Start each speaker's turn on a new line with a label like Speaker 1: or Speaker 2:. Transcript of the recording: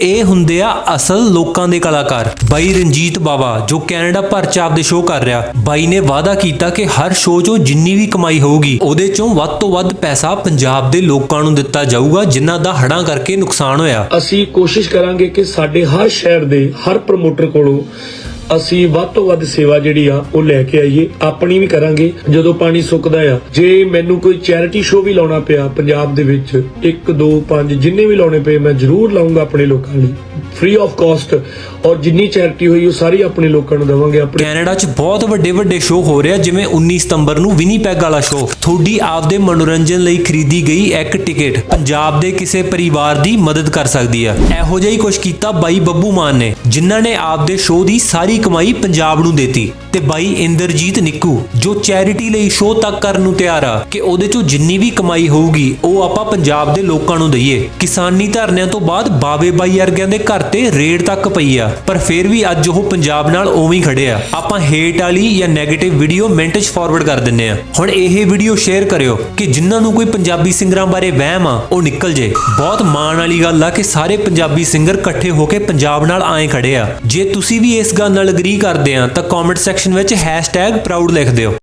Speaker 1: ਇਹ ਹੁੰਦੇ ਆ ਅਸਲ ਲੋਕਾਂ ਦੇ ਕਲਾਕਾਰ। ਬਾਈ ਰਣਜੀਤ ਬਾਵਾ, ਜੋ ਕੈਨੇਡਾ ਭਰ ਚ ਆਪਦੇ ਸ਼ੋਅ ਕਰ ਰਿਹਾ। ਬਾਈ ਨੇ ਵਾਅਦਾ ਕੀਤਾ ਕਿ ਹਰ ਸ਼ੋਅ 'ਚੋਂ ਜਿੰਨੀ ਵੀ ਕਮਾਈ ਹੋਊਗੀ, ਉਹਦੇ 'ਚੋਂ ਵੱਧ ਤੋਂ ਵੱਧ ਪੈਸਾ ਪੰਜਾਬ ਦੇ ਲੋਕਾਂ ਨੂੰ ਦਿੱਤਾ ਜਾਊਗਾ, ਜਿਨ੍ਹਾਂ ਦਾ ਹੜ੍ਹਾਂ ਕਰਕੇ ਨੁਕਸਾਨ ਹੋਇਆ।
Speaker 2: ਅਸੀਂ ਕੋਸ਼ਿਸ਼ ਕਰਾਂਗੇ ਕਿ ਸਾਡੇ ਹਰ ਸ਼ਹਿਰ ਦੇ ਹਰ ਪ੍ਰਮੋਟਰ ਕੋਲੋਂ ਅਸੀਂ ਵੱਧ ਤੋਂ ਵੱਧ ਸੇਵਾ ਜਿਹੜੀ ਆ, ਉਹ ਲੈ ਕੇ ਆਈਏ। ਆਪਣੀ ਵੀ ਕਰਾਂਗੇ, ਜਦੋਂ ਪਾਣੀ ਸੁੱਕਦਾ ਆ। ਜੇ ਮੈਨੂੰ ਕੋਈ ਚੈਰਿਟੀ ਸ਼ੋਅ ਵੀ ਲਾਉਣਾ ਪਿਆ ਪੰਜਾਬ ਦੇ ਵਿੱਚ 1 2 5 ਜਿੰਨੇ ਵੀ ਲਾਉਣੇ ਪਏ, ਮੈਂ ਜ਼ਰੂਰ ਲਾਉਂਗਾ ਆਪਣੇ ਲੋਕਾਂ ਲਈ। ਫ੍ਰੀ ਆਫ ਕਾਸਟ ਔਰ ਜਿੰਨੀ ਚੈਰਿਟੀ ਹੋਈ, ਉਹ ਸਾਰੀ ਆਪਣੇ ਲੋਕਾਂ ਨੂੰ ਦੇਵਾਂਗੇ, ਆਪਣੇ
Speaker 1: ਕੈਨੇਡਾ 'ਚ ਬਹੁਤ ਵੱਡੇ ਵੱਡੇ ਸ਼ੋਅ ਹੋ ਰਿਹਾ ਜਿਵੇਂ 19 ਸਤੰਬਰ ਨੂੰ ਵਿਨੀਪੈਗ ਵਾਲਾ ਸ਼ੋਅ। ਤੁਹਾਡੀ ਆਪਦੇ ਮਨੋਰੰਜਨ ਲਈ ਖਰੀਦੀ ਗਈ ਇੱਕ ਟਿਕਟ। ਪੰਜਾਬ ਦੇ ਕਿਸੇ ਪਰਿਵਾਰ ਦੀ ਮਦਦ ਕਰ ਸਕਦੀ ਆ। ਇਹੋ ਜਿਹਾ ਹੀ ਕੁਝ ਕੀਤਾ ਬਾਈ ਬੱਬੂ ਮਾਨ ਨੇ, ਜਿਨ੍ਹਾਂ ਨੇ ਆਪਦੇ ਸ਼ੋਅ ਦੀ ਸਾਰੀ ਕਮਾਈ ਪੰਜਾਬ ਨੂੰ ਦੇਤੀ ਤੇ ਬਾਈ ਇੰਦਰਜੀਤ ਨਿੱਕੂ, ਜੋ ਚੈਰਿਟੀ ਲਈ ਸ਼ੋਅ ਤੱਕ ਕਰਨ ਨੂੰ ਤਿਆਰ ਆ, ਕਿ ਉਹਦੇ 'ਚੋਂ ਜਿੰਨੀ ਵੀ ਕਮਾਈ ਹੋਊਗੀ, ਉਹ ਆਪਾਂ ਪੰਜਾਬ ਦੇ ਲੋਕਾਂ ਨੂੰ ਦਈਏ। ਕਿਸਾਨੀ ਧਰਨਿਆਂ ਤੋਂ ਬਾਅਦ ਬਾਵੇ ਬਾਈ ਵਰਗਿਆਂ ਦੇ ਘਰ ਤੇ ਰੇਡ ਤੱਕ ਪਈ ਆ, ਪਰ ਫਿਰ ਵੀ ਅੱਜ ਉਹ ਪੰਜਾਬ ਨਾਲ ਉਵੇਂ ਖੜੇ ਆ। ਆਪਾਂ ਹੇਟ ਵਾਲੀ ਜਾਂ 네ਗੇਟਿਵ ਵੀਡੀਓ ਮਿੰਟ 'ਚ ਫਾਰਵਰਡ ਕਰ ਦਿੰਨੇ ਆ। ਹੁਣ ਇਹ ਵੀਡੀਓ ਸ਼ੇਅਰ ਕਰਿਓ ਕਿ ਜਿਨ੍ਹਾਂ ਨੂੰ ਕੋਈ ਪੰਜਾਬੀ ਸਿੰਗਰਾਂ ਬਾਰੇ ਵਹਿਮ ਆ, ਉਹ ਨਿਕਲ ਜੇ। ਬਹੁਤ ਮਾਣ ਵਾਲੀ ਗੱਲ ਆ ਕਿ ਸਾਰੇ ਪੰਜਾਬੀ ਸਿੰਗਰ ਇਕੱਠੇ ਹੋ ਕੇ ਪੰਜਾਬ ਨਾਲ ਆਏ ਖੜੇ ਆ। ਜੇ ਤੁਸੀਂ ਵੀ ਇਸ ਗੱਲ ਨਾਲ ਅਗਰੀ ਕਰਦੇ ਆ ਤਾਂ ਕਮੈਂਟ ਸੈਕਸ਼ਨ ਵਿੱਚ #ਪ੍ਰਾਊਡ ਲਿਖ ਦਿਓ।